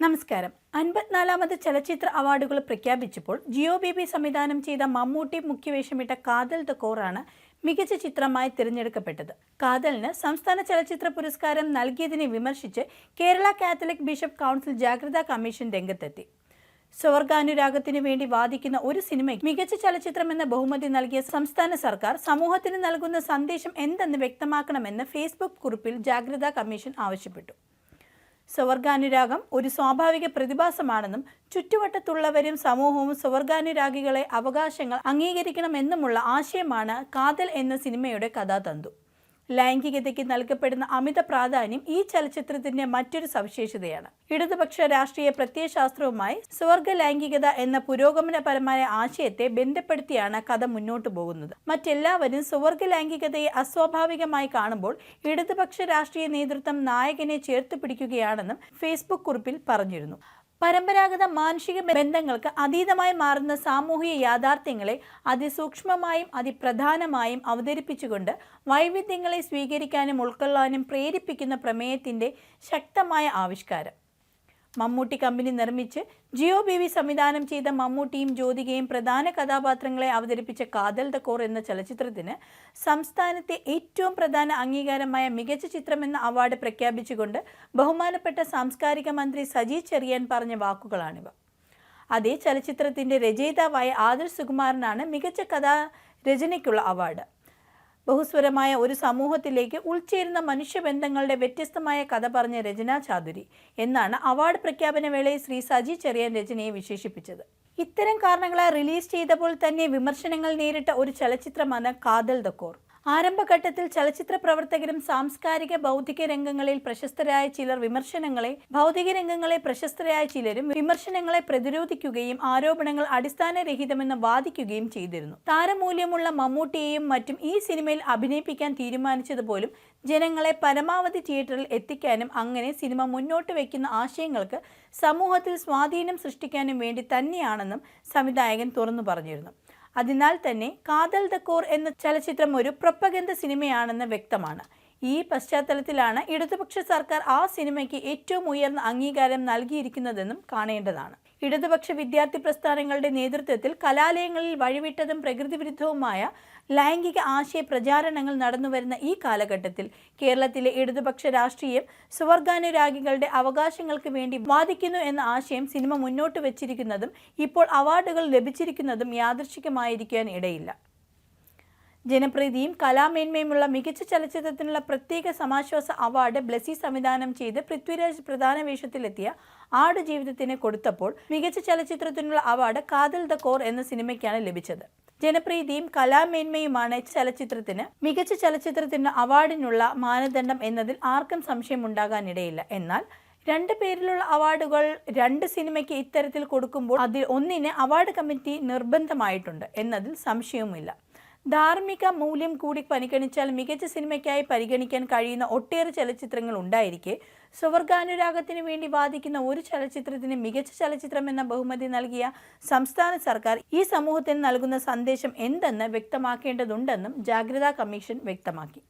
നമസ്കാരം. അൻപത്തിനാലാമത് ചലച്ചിത്ര അവാർഡുകൾ പ്രഖ്യാപിച്ചപ്പോൾ ജിയോ ബേബി സംവിധാനം ചെയ്ത മമ്മൂട്ടി മുഖ്യവേഷമിട്ട കാതൽ ദ കോറാണ് മികച്ച ചിത്രമായി തിരഞ്ഞെടുക്കപ്പെട്ടത്. കാതലിന് സംസ്ഥാന ചലച്ചിത്ര പുരസ്കാരം നൽകിയതിനെ വിമർശിച്ച് കേരള കാത്തലിക് ബിഷപ്പ് കൗൺസിൽ ജാഗ്രതാ കമ്മീഷൻ രംഗത്തെത്തി. സ്വർഗാനുരാഗത്തിനു വേണ്ടി വാദിക്കുന്ന ഒരു സിനിമയ്ക്ക് മികച്ച ചലച്ചിത്രം എന്ന ബഹുമതി നൽകിയ സംസ്ഥാന സർക്കാർ സമൂഹത്തിന് നൽകുന്ന സന്ദേശം എന്തെന്ന് വ്യക്തമാക്കണമെന്ന് ഫേസ്ബുക്ക് കുറിപ്പിൽ ജാഗ്രതാ കമ്മീഷൻ ആവശ്യപ്പെട്ടു. സ്വർഗാനുരാഗം ഒരു സ്വാഭാവിക പ്രതിഭാസമാണെന്നും ചുറ്റുവട്ടത്തുള്ളവരും സമൂഹവും സ്വർഗാനുരാഗികളെ അവകാശങ്ങൾ അംഗീകരിക്കണമെന്നുമുള്ള ആശയമാണ് കാതൽ എന്ന സിനിമയുടെ കഥാതന്തു. ലൈംഗികതയ്ക്ക് നൽകപ്പെടുന്ന അമിത പ്രാധാന്യം ഈ ചലച്ചിത്രത്തിന്റെ മറ്റൊരു സവിശേഷതയാണ്. ഇടതുപക്ഷ രാഷ്ട്രീയ പ്രത്യയശാസ്ത്രവുമായി സ്വർഗ ലൈംഗികത എന്ന പുരോഗമനപരമായ ആശയത്തെ ബന്ധപ്പെടുത്തിയാണ് കഥ മുന്നോട്ടു പോകുന്നത്. മറ്റെല്ലാവരും സ്വർഗ ലൈംഗികതയെ അസ്വാഭാവികമായി കാണുമ്പോൾ ഇടതുപക്ഷ രാഷ്ട്രീയ നേതൃത്വം നായകനെ ചേർത്ത് പിടിക്കുകയാണെന്നും ഫേസ്ബുക്ക് കുറിപ്പിൽ പറഞ്ഞിരുന്നു. പരമ്പരാഗത മാനുഷിക ബന്ധങ്ങൾക്ക് അതീതമായി മാറുന്ന സാമൂഹിക യാഥാർത്ഥ്യങ്ങളെ അതിസൂക്ഷ്മമായും അതിപ്രധാനമായും അവതരിപ്പിച്ചുകൊണ്ട് വൈവിധ്യങ്ങളെ സ്വീകരിക്കാനും ഉൾക്കൊള്ളാനും പ്രേരിപ്പിക്കുന്ന പ്രമേയത്തിന്റെ ശക്തമായ ആവിഷ്കാരം. മമ്മൂട്ടി കമ്പനി നിർമ്മിച്ച് ജിയോ ബി വി സംവിധാനം ചെയ്ത മമ്മൂട്ടിയും ജ്യോതികയും പ്രധാന കഥാപാത്രങ്ങളെ അവതരിപ്പിച്ച കാതൽ ദ കോർ എന്ന ചലച്ചിത്രത്തിന് സംസ്ഥാനത്തെ ഏറ്റവും പ്രധാന അംഗീകാരമായ മികച്ച ചിത്രമെന്ന അവാർഡ് പ്രഖ്യാപിച്ചുകൊണ്ട് ബഹുമാനപ്പെട്ട സാംസ്കാരിക മന്ത്രി സജി ചെറിയാൻ പറഞ്ഞ വാക്കുകളാണിവ. അതേ ചലച്ചിത്രത്തിന്റെ രചയിതാവായ ആദർശ് സുകുമാരനാണ് മികച്ച കഥാ രചനയ്ക്കുള്ള അവാർഡ്. ബഹുസ്വരമായ ഒരു സമൂഹത്തിലേക്ക് ഉൾച്ചേരുന്ന മനുഷ്യബന്ധങ്ങളുടെ വ്യത്യസ്തമായ കഥ പറഞ്ഞ രചന ചാതുരി എന്നാണ് അവാർഡ് പ്രഖ്യാപന വേളയിൽ ശ്രീ സജി ചെറിയൻ രചനയെ വിശേഷിപ്പിച്ചത്. ഇത്തരം കാരണങ്ങളാൽ റിലീസ് ചെയ്തപ്പോൾ തന്നെ വിമർശനങ്ങൾ നേരിട്ട ഒരു ചലച്ചിത്രമാണ് കാതൽ ദക്കോർ ആരംഭഘട്ടത്തിൽ ചലച്ചിത്ര പ്രവർത്തകരും സാംസ്കാരിക ബൗദ്ധിക രംഗങ്ങളിൽ പ്രശസ്തരായ ചിലർ വിമർശനങ്ങളെ ഭൗതിക രംഗങ്ങളെ പ്രശസ്തരായ ചിലരും വിമർശനങ്ങളെ പ്രതിരോധിക്കുകയും ആരോപണങ്ങൾ അടിസ്ഥാനരഹിതമെന്ന് വാദിക്കുകയും ചെയ്തിരുന്നു. താരമൂല്യമുള്ള മമ്മൂട്ടിയെയും മറ്റും ഈ സിനിമയിൽ അഭിനയിപ്പിക്കാൻ തീരുമാനിച്ചതുപോലും ജനങ്ങളെ പരമാവധി തിയേറ്ററിൽ എത്തിക്കാനും അങ്ങനെ സിനിമ മുന്നോട്ട് വയ്ക്കുന്ന ആശയങ്ങൾക്ക് സമൂഹത്തിൽ സ്വാധീനം സൃഷ്ടിക്കാനും വേണ്ടി തന്നെയാണെന്നും സംവിധായകൻ തുറന്നു പറഞ്ഞിരുന്നു. അതിനാൽ തന്നെ കാതൽ ദ കോർ എന്ന ചലച്ചിത്രം ഒരു പ്രൊപ്പഗന്ധ സിനിമയാണെന്ന് വ്യക്തമാണ്. ഈ പശ്ചാത്തലത്തിലാണ് ഇടതുപക്ഷ സർക്കാർ ആ സിനിമയ്ക്ക് ഏറ്റവും ഉയർന്ന അംഗീകാരം നൽകിയിരിക്കുന്നതെന്നും കാണേണ്ടതാണ്. ഇടതുപക്ഷ വിദ്യാർത്ഥി പ്രസ്ഥാനങ്ങളുടെ നേതൃത്വത്തിൽ കലാലയങ്ങളിൽ വഴിവിട്ടതും പ്രകൃതിവിരുദ്ധവുമായ ലൈംഗിക ആശയ പ്രചാരണങ്ങൾ നടന്നുവരുന്ന ഈ കാലഘട്ടത്തിൽ കേരളത്തിലെ ഇടതുപക്ഷ രാഷ്ട്രീയം സുവർഗാനുരാഗികളുടെ അവകാശങ്ങൾക്ക് വേണ്ടി വാദിക്കുന്നു എന്ന ആശയം സിനിമ മുന്നോട്ട് വച്ചിരിക്കുന്നതും ഇപ്പോൾ അവാർഡുകൾ ലഭിച്ചിരിക്കുന്നതും യാദൃശികമായിരിക്കാൻ ഇടയില്ല. ജനപ്രീതിയും കലാമേന്മയുമുള്ള മികച്ച ചലച്ചിത്രത്തിനുള്ള പ്രത്യേക സമാശ്വാസ അവാർഡ് ബ്ലസി സംവിധാനം ചെയ്ത് പൃഥ്വിരാജ് പ്രധാന വേഷത്തിലെത്തിയ ആട് ജീവിതത്തിന് കൊടുത്തപ്പോൾ മികച്ച ചലച്ചിത്രത്തിനുള്ള അവാർഡ് കാതൽ ദ കോർ എന്ന സിനിമയ്ക്കാണ് ലഭിച്ചത്. ജനപ്രീതിയും കലാമേന്മയുമാണ് ചലച്ചിത്രത്തിന് മികച്ച ചലച്ചിത്രത്തിന് അവാർഡിനുള്ള മാനദണ്ഡം എന്നതിൽ ആർക്കും സംശയമുണ്ടാകാനിടയില്ല. എന്നാൽ രണ്ട് പേരിലുള്ള അവാർഡുകൾ രണ്ട് സിനിമയ്ക്ക് ഇത്തരത്തിൽ കൊടുക്കുമ്പോൾ അതിൽ ഒന്നിന് അവാർഡ് കമ്മിറ്റി നിർബന്ധമായിട്ടുണ്ട് എന്നതിൽ സംശയവുമില്ല. ധാർമ്മിക മൂല്യം കൂടി പരിഗണിച്ചാൽ മികച്ച സിനിമയ്ക്കായി പരിഗണിക്കാൻ കഴിയുന്ന ഒട്ടേറെ ചലച്ചിത്രങ്ങൾ ഉണ്ടായിരിക്കെ. സുവർഗാനുരാഗത്തിന് വേണ്ടി വാദിക്കുന്ന ഒരു ചലച്ചിത്രത്തിന് മികച്ച ചലച്ചിത്രം എന്ന ബഹുമതി നൽകിയ സംസ്ഥാന സർക്കാർ ഈ സമൂഹത്തിന് നൽകുന്ന സന്ദേശം എന്തെന്ന് വ്യക്തമാക്കേണ്ടതുണ്ടെന്നും ജാഗ്രതാ കമ്മീഷൻ വ്യക്തമാക്കി.